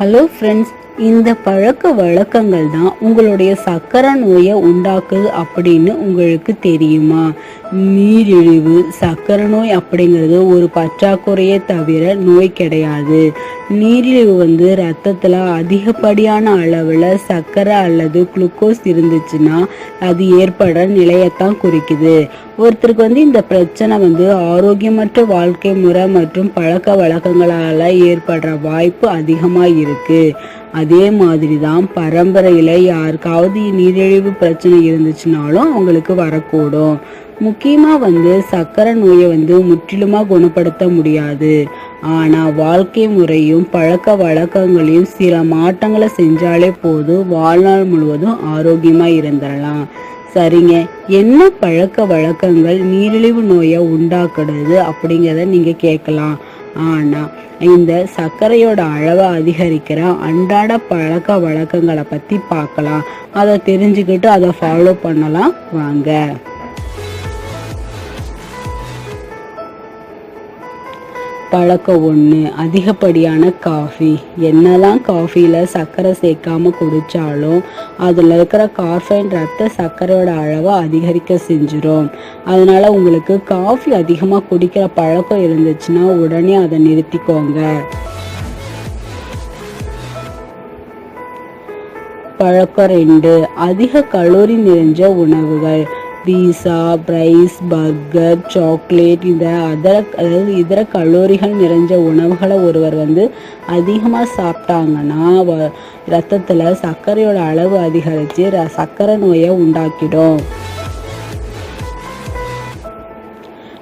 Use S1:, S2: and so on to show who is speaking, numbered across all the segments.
S1: Hello friends இந்த பழக்க வழக்கங்கள் தான் உங்களுடைய சக்கரை நோயை உண்டாக்குது அப்படின்னு உங்களுக்கு தெரியுமா? நீரிழிவு சக்கரை நோய் அப்படிங்கிறது ஒரு பற்றாக்குறையே தவிர நோய் கிடையாது. நீரிழிவு வந்து ரத்தத்தில் அதிகப்படியான அளவில் சர்க்கரை அல்லது குளுக்கோஸ் இருந்துச்சுன்னா அது ஏற்பட நிலையத்தான் குறிக்குது. ஒருத்தருக்கு வந்து இந்த பிரச்சனை வந்து ஆரோக்கியமற்ற வாழ்க்கை முறை மற்றும் பழக்க வழக்கங்களால் ஏற்படுற வாய்ப்பு அதிகமாக இருக்குது அதே மாதிரி தான் பரம்பரையில் யாருக்காவது நீரிழிவு பிரச்சனை இருந்துச்சுனாலும் அவங்களுக்கு வரக்கூடும். முக்கியமாக வந்து சர்க்கரை நோயை வந்து முற்றிலுமாக குணப்படுத்த முடியாது. ஆனால் வாழ்க்கை முறையும் பழக்க வழக்கங்களையும் சில மாற்றங்களை செஞ்சாலே போதும். வாழ்நாள் முழுவதும் ஆரோக்கியமாக இருந்துடலாம் சரிங்க. என்ன பழக்க வழக்கங்கள் நீரிழிவு நோயை உண்டாக்குறது அப்படிங்கிறத நீங்கள் கேட்கலாம். ஆனால் இந்த சர்க்கரையோட அளவை அதிகரிக்கிற அன்றாட பழக்க வழக்கங்களை பற்றி பார்க்கலாம். அதை தெரிஞ்சுக்கிட்டு அதை ஃபாலோ பண்ணலாம். வாங்க. பழக்கம் ஒன்று அதிகப்படியான காஃபி என்னதான் காஃபியில் சர்க்கரை சேர்க்காம குடித்தாலும் அதில் இருக்கிற காஃபைன் ரத்த சர்க்கரையோட அளவை அதிகரிக்க செஞ்சிடும் அதனால் உங்களுக்கு காஃபி அதிகமாக குடிக்கிற பழக்கம் இருந்துச்சுன்னா உடனே அதை நிறுத்திக்கோங்க. பழக்கம் ரெண்டு அதிக கலோரி நிறைஞ்ச உணவுகள். பீஸா பிரைஸ் பர்கர் சாக்லேட் இந்த அதர அதாவது இதர கலோரிகள் நிறைஞ்ச உணவுகளை ஒருவர் வந்து அதிகமாக சாப்பிட்டாங்கன்னா வ ரத்தத்தில் சர்க்கரையோட அளவு அதிகரித்து ர சர்க்கரை நோயை உண்டாக்கிடும்.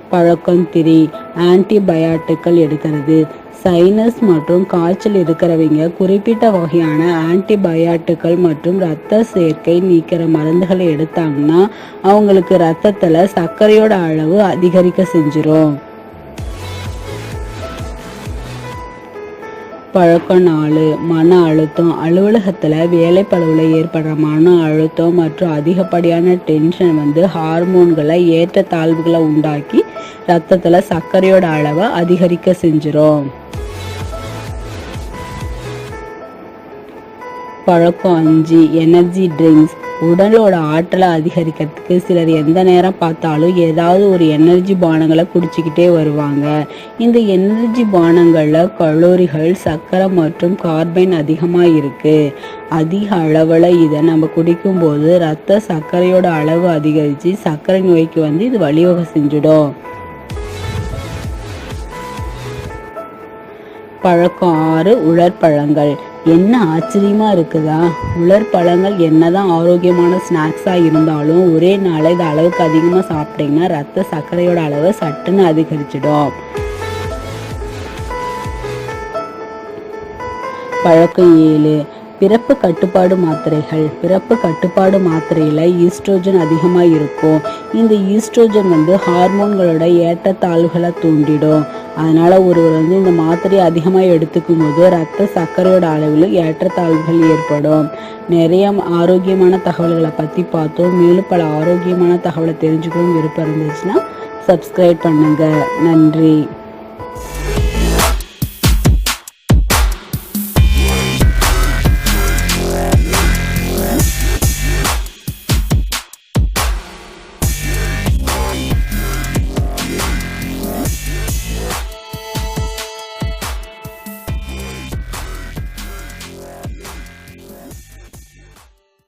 S1: பழக்கம் திரி ஆன்டிபயாட்டிக்கள் எடுக்கிறது. சைனஸ் மற்றும் காய்ச்சல் இருக்கிறவங்க குறிப்பிட்ட வகையான ஆன்டிபயாட்டிக்கள் மற்றும் இரத்த சேர்க்கை நீக்கிற மருந்துகளை எடுத்தாங்கன்னா அவங்களுக்கு ரத்தத்தில் சர்க்கரையோட அளவு அதிகரிக்க செஞ்சிடும் பழக்கம் நாலு மன அழுத்தம். அலுவலகத்தில் வேலைப்பளவில் ஏற்படுற மன அழுத்தம் மற்றும் அதிகப்படியான டென்ஷன் வந்து ஹார்மோன்களை ஏற்ற தாழ்வுகளை உண்டாக்கி ரத்தத்தில் சர்க்கரையோட அளவை அதிகரிக்க செஞ்சிடும் பழக்கம் அஞ்சு எனர்ஜி ட்ரிங்க்ஸ் உடலோட ஆற்றலை அதிகரிக்கிறதுக்கு சிலர் எந்த நேரம் பார்த்தாலும் ஏதாவது ஒரு எனர்ஜி பானங்களை குடிச்சிக்கிட்டே வருவாங்க. இந்த எனர்ஜி பானங்களில் கலோரிகள் சர்க்கரை மற்றும் கார்பன் அதிகமாக இருக்குது அதிக அளவில் இதை நம்ம குடிக்கும்போது ரத்த சர்க்கரையோட அளவு அதிகரித்து சர்க்கரை நோய்க்கு வந்து இது வழிவகை செஞ்சிடும். பழக்கம் ஆறு உலர்பழங்கள் என்ன ஆச்சரியமா இருக்குதா? உலர் பழங்கள் என்னதான் ஆரோக்கியமான ஸ்நாக்ஸாக இருந்தாலும் ஒரே நாளில் இது அளவுக்கு அதிகமாக சாப்பிட்டீங்கன்னா ரத்த சர்க்கரையோட அளவு சட்டுன்னு அதிகரிச்சிடும். பழக்கம் ஏழு. பிறப்பு கட்டுப்பாடு மாத்திரைகள் பிறப்பு கட்டுப்பாடு மாத்திரையில் ஈஸ்ட்ரோஜன் அதிகமாக இருக்கும் இந்த ஈஸ்ட்ரோஜன் வந்து ஹார்மோன்களோட ஏற்றத்தாழ்வுகளை தூண்டிடும். அதனால் ஒருவர் வந்து இந்த மாத்திரையை அதிகமாக எடுத்துக்கும் போது ரத்த சர்க்கரையோட அளவில் ஏற்றத்தாழ்வுகள் ஏற்படும். நிறைய ஆரோக்கியமான தகவல்களை பற்றி பார்த்தோம். மேலும் பல ஆரோக்கியமான தகவலை தெரிஞ்சுக்கணும் விருப்பம் இருந்துச்சுன்னா சப்ஸ்கிரைப் பண்ணுங்கள் நன்றி.